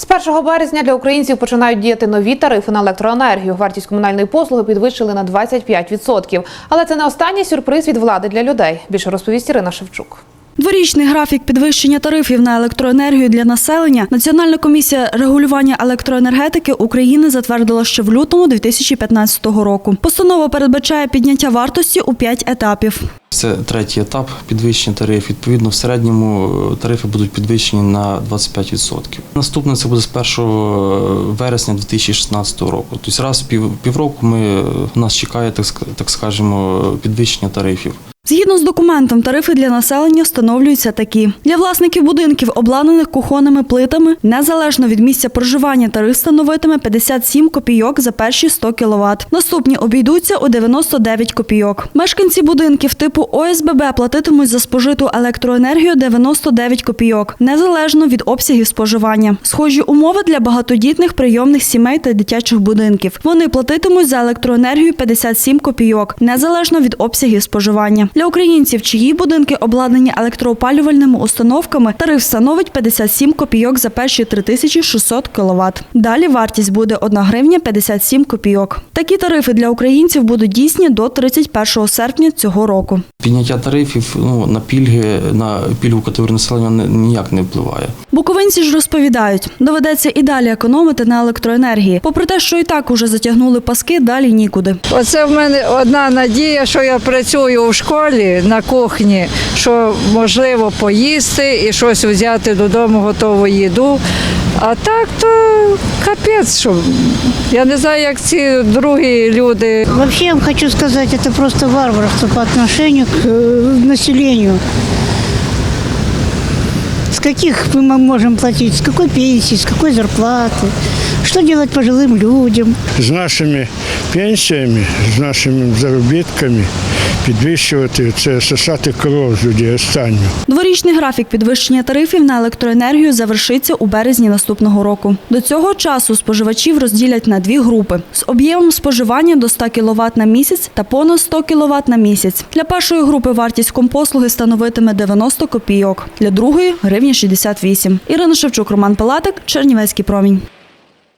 З 1 березня для українців починають діяти нові тарифи на електроенергію. Вартість комунальної послуги підвищили на 25%. Але це не останній сюрприз від влади для людей. Більше розповість Ірина Шевчук. Дворічний графік підвищення тарифів на електроенергію для населення Національна комісія регулювання електроенергетики України затвердила ще в лютому 2015 року. Постанова передбачає підняття вартості у п'ять етапів. Це третій етап підвищення тарифів. Відповідно, в середньому е, тарифи будуть підвищені на 25%. Наступне це буде з 1 вересня 2016 року. Тобто раз в пів, півроку ми, нас чекає, так скажемо, підвищення тарифів. Згідно з документом, тарифи для населення встановлюються такі: для власників будинків, обладнаних кухонними плитами, незалежно від місця проживання, тариф становитиме 57 копійок за перші 100 кВт. Наступні обійдуться у 99 копійок. Мешканці будинків типу ОСББ платитимуть за спожиту електроенергію 99 копійок, незалежно від обсягів споживання. Схожі умови для багатодітних прийомних сімей та дитячих будинків. Вони платитимуть за електроенергію 57 копійок, незалежно від обсягів споживання. Для українців, чиї будинки обладнані електроопалювальними установками, тариф становить 57 копійок за перші 3600 кВт. Далі вартість буде 1 гривня 57 копійок. Такі тарифи для українців будуть дійсні до 31 серпня цього року. Підняття тарифів ну, на пільги, на пільгу категорії населення ніяк не впливає. Буковинці ж розповідають, доведеться і далі економити на електроенергії. Попри те, що і так уже затягнули паски, далі нікуди. Оце в мене одна надія, що я працюю в школі на кухні, що можливо поїсти і щось взяти додому, готову їду. А так то капець, що я не знаю, як ці другі люди. Вообще я вам хочу сказать, это просто варварство по отношению к э, населению. С каких мы м- можем платить, с какой пенсии, с какой зарплаты, что делать пожилым людям. з нашими пенсіями, з нашими заробітками підвищувати це сосати кров з останню. Дворічний графік підвищення тарифів на електроенергію завершиться у березні наступного року. До цього часу споживачів розділять на дві групи з об'ємом споживання до 100 кВт на місяць та понад 100 кВт на місяць. Для першої групи вартість компослуги становитиме 90 копійок, для другої гривні 68. Ірина Шевчук, Роман Палатик, Чернівецький промінь.